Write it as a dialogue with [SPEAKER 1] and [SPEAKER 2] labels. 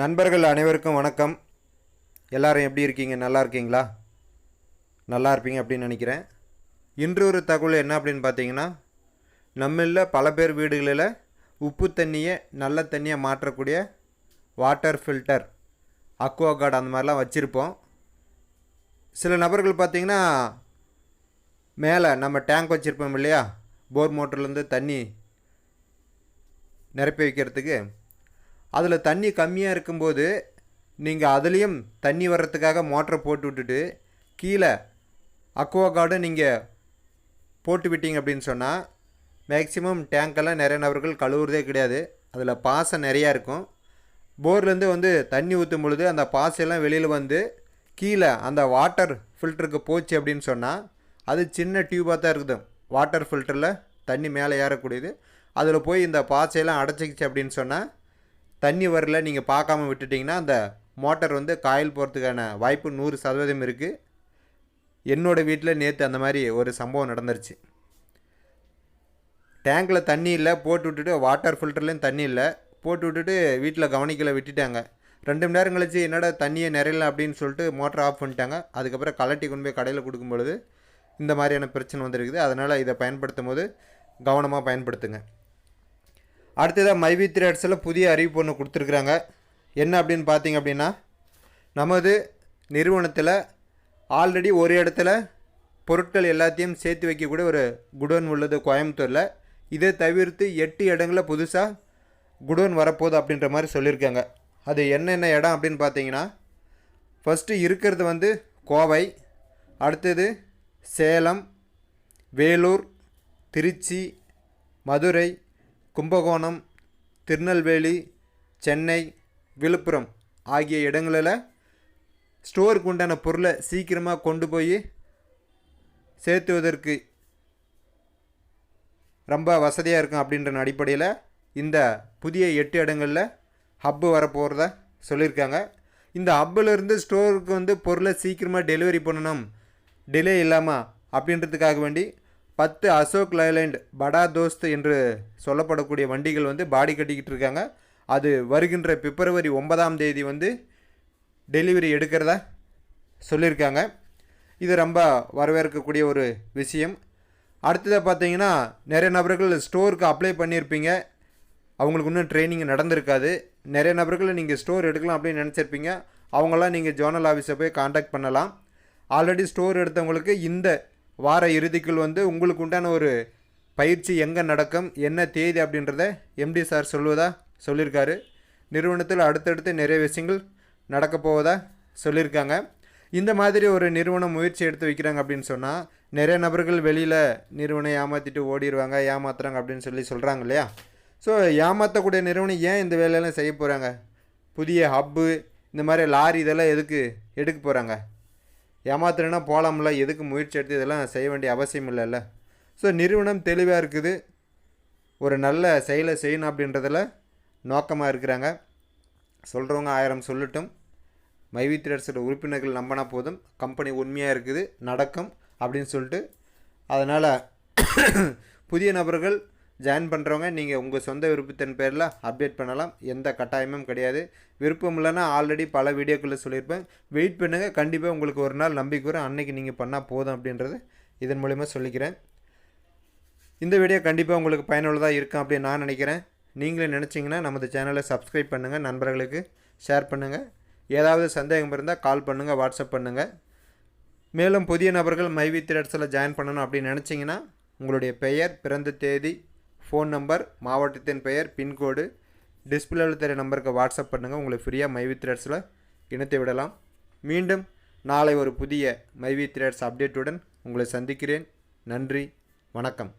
[SPEAKER 1] நண்பர்கள் அனைவருக்கும் வணக்கம் எல்லாரும் எப்படி இருக்கீங்க நல்லா இருக்கீங்களா நல்லா இருப்பீங்க அப்படின்னு நினைக்கிறேன் இன்று ஒரு தகவல் என்ன அப்படின்னு பார்த்தீங்கன்னா நம்மளில் பல பேர் வீடுகளில் உப்பு தண்ணியை நல்ல தண்ணியை மாற்றக்கூடிய வாட்டர் ஃபில்டர் அக்வா கார்டு அந்த மாதிரிலாம் வச்சுருப்போம் சில நபர்கள் பார்த்திங்கன்னா மேலே நம்ம டேங்க் வச்சுருப்போம் இல்லையா போர் மோட்டர்லேருந்து தண்ணி நிரப்பி வைக்கிறதுக்கு அதில் தண்ணி கம்மியாக இருக்கும்போது நீங்கள் அதுலேயும் தண்ணி வர்றதுக்காக மோட்டரை போட்டு விட்டுட்டு கீழே அக்வா கார்டும் நீங்கள் போட்டு விட்டீங்க அப்படின்னு சொன்னால் மேக்சிமம் டேங்கெல்லாம் நிறைய நபர்கள் கழுவுறதே கிடையாது அதில் பாசை நிறையா இருக்கும் போர்லேருந்து வந்து தண்ணி ஊற்றும் பொழுது அந்த பாசையெல்லாம் வெளியில் வந்து கீழே அந்த வாட்டர் ஃபில்டருக்கு போச்சு அப்படின்னு சொன்னால் அது சின்ன டியூபாக தான் இருக்குது வாட்டர் ஃபில்டரில் தண்ணி மேலே ஏறக்கூடியது அதில் போய் இந்த பாசையெல்லாம் அடைச்சிக்கிச்சு அப்படின்னு சொன்னால் தண்ணி வரல நீங்கள் பார்க்காம விட்டுட்டிங்கன்னா அந்த மோட்டர் வந்து காயில் போகிறதுக்கான வாய்ப்பு நூறு சதவீதம் இருக்குது என்னோடய வீட்டில் நேற்று அந்த மாதிரி ஒரு சம்பவம் நடந்துருச்சு டேங்கில் தண்ணி இல்லை போட்டு விட்டுட்டு வாட்டர் ஃபில்டர்லேயும் தண்ணி இல்லை போட்டு விட்டுட்டு வீட்டில் கவனிக்கல விட்டுட்டாங்க ரெண்டு மணி நேரம் கழிச்சு என்னடா தண்ணியை நிறையல அப்படின்னு சொல்லிட்டு மோட்டர் ஆஃப் பண்ணிட்டாங்க அதுக்கப்புறம் கலட்டி கொண்டு போய் கடையில் கொடுக்கும் பொழுது இந்த மாதிரியான பிரச்சனை வந்துருக்குது அதனால் இதை பயன்படுத்தும் போது கவனமாக பயன்படுத்துங்க அடுத்ததாக மைவி த்ரேட்ஸில் புதிய அறிவிப்பு ஒன்று கொடுத்துருக்குறாங்க என்ன அப்படின்னு பார்த்தீங்க அப்படின்னா நமது நிறுவனத்தில் ஆல்ரெடி ஒரு இடத்துல பொருட்கள் எல்லாத்தையும் சேர்த்து வைக்கக்கூடிய ஒரு குடோன் உள்ளது கோயம்புத்தூரில் இதை தவிர்த்து எட்டு இடங்களில் புதுசாக குடோன் வரப்போகுது அப்படின்ற மாதிரி சொல்லியிருக்காங்க அது என்னென்ன இடம் அப்படின்னு பார்த்தீங்கன்னா ஃபஸ்ட்டு இருக்கிறது வந்து கோவை அடுத்தது சேலம் வேலூர் திருச்சி மதுரை கும்பகோணம் திருநெல்வேலி சென்னை விழுப்புரம் ஆகிய இடங்களில் ஸ்டோருக்கு உண்டான பொருளை சீக்கிரமாக கொண்டு போய் சேர்த்துவதற்கு ரொம்ப வசதியாக இருக்கும் அப்படின்ற அடிப்படையில் இந்த புதிய எட்டு இடங்களில் ஹப்பு வரப்போகிறத சொல்லியிருக்காங்க இந்த ஹப்பிலிருந்து ஸ்டோருக்கு வந்து பொருளை சீக்கிரமாக டெலிவரி பண்ணணும் டிலே இல்லாமல் அப்படின்றதுக்காக வேண்டி பத்து அசோக் லைலேண்ட் படா தோஸ்த் என்று சொல்லப்படக்கூடிய வண்டிகள் வந்து பாடி கட்டிக்கிட்டு இருக்காங்க அது வருகின்ற பிப்ரவரி ஒன்பதாம் தேதி வந்து டெலிவரி எடுக்கிறதா சொல்லியிருக்காங்க இது ரொம்ப வரவேற்கக்கூடிய ஒரு விஷயம் அடுத்ததாக பார்த்தீங்கன்னா நிறைய நபர்கள் ஸ்டோருக்கு அப்ளை பண்ணியிருப்பீங்க அவங்களுக்கு இன்னும் ட்ரைனிங் நடந்திருக்காது நிறைய நபர்கள் நீங்கள் ஸ்டோர் எடுக்கலாம் அப்படின்னு நினச்சிருப்பீங்க அவங்களாம் நீங்கள் ஜோனல் ஆஃபீஸை போய் காண்டாக்ட் பண்ணலாம் ஆல்ரெடி ஸ்டோர் எடுத்தவங்களுக்கு இந்த வார இறுதிக்குள் வந்து உங்களுக்கு உண்டான ஒரு பயிற்சி எங்கே நடக்கும் என்ன தேதி அப்படின்றத எம்டி சார் சொல்லுவதா சொல்லியிருக்காரு நிறுவனத்தில் அடுத்தடுத்து நிறைய விஷயங்கள் நடக்க போவதா சொல்லியிருக்காங்க இந்த மாதிரி ஒரு நிறுவனம் முயற்சி எடுத்து வைக்கிறாங்க அப்படின்னு சொன்னால் நிறைய நபர்கள் வெளியில் நிறுவனம் ஏமாற்றிட்டு ஓடிடுவாங்க ஏமாத்துறாங்க அப்படின்னு சொல்லி சொல்கிறாங்க இல்லையா ஸோ ஏமாற்றக்கூடிய நிறுவனம் ஏன் இந்த வேலையெல்லாம் செய்ய போகிறாங்க புதிய ஹப்பு இந்த மாதிரி லாரி இதெல்லாம் எதுக்கு எடுக்க போகிறாங்க ஏமாத்துறேன்னா போகலாம்ல எதுக்கு முயற்சி எடுத்து இதெல்லாம் செய்ய வேண்டிய அவசியம் இல்லைல்ல ஸோ நிறுவனம் தெளிவாக இருக்குது ஒரு நல்ல செயலை செய்யணும் அப்படின்றதில் நோக்கமாக இருக்கிறாங்க சொல்கிறவங்க ஆயிரம் சொல்லட்டும் மைவி சில உறுப்பினர்கள் நம்பினா போதும் கம்பெனி உண்மையாக இருக்குது நடக்கும் அப்படின்னு சொல்லிட்டு அதனால் புதிய நபர்கள் ஜாயின் பண்ணுறவங்க நீங்கள் உங்கள் சொந்த விருப்பத்தின் பேரில் அப்டேட் பண்ணலாம் எந்த கட்டாயமும் கிடையாது விருப்பம் இல்லைன்னா ஆல்ரெடி பல வீடியோக்குள்ளே சொல்லியிருப்பேன் வெயிட் பண்ணுங்கள் கண்டிப்பாக உங்களுக்கு ஒரு நாள் நம்பிக்கை வரும் அன்றைக்கி நீங்கள் பண்ணால் போதும் அப்படின்றது இதன் மூலிமா சொல்லிக்கிறேன் இந்த வீடியோ கண்டிப்பாக உங்களுக்கு பயனுள்ளதாக இருக்கும் அப்படின்னு நான் நினைக்கிறேன் நீங்களே நினச்சிங்கன்னா நமது சேனலை சப்ஸ்கிரைப் பண்ணுங்கள் நண்பர்களுக்கு ஷேர் பண்ணுங்கள் ஏதாவது சந்தேகம் இருந்தால் கால் பண்ணுங்கள் வாட்ஸ்அப் பண்ணுங்கள் மேலும் புதிய நபர்கள் மைவி திரட்சில் ஜாயின் பண்ணணும் அப்படின்னு நினச்சிங்கன்னா உங்களுடைய பெயர் பிறந்த தேதி ஃபோன் நம்பர் மாவட்டத்தின் பெயர் பின்கோடு டிஸ்பிளேவில் தெரிய நம்பருக்கு வாட்ஸ்அப் பண்ணுங்கள் உங்களை ஃப்ரீயாக மைவி த்ரெட்ஸில் இணைத்து விடலாம் மீண்டும் நாளை ஒரு புதிய மைவி த்ரெட்ஸ் அப்டேட்டுடன் உங்களை சந்திக்கிறேன் நன்றி வணக்கம்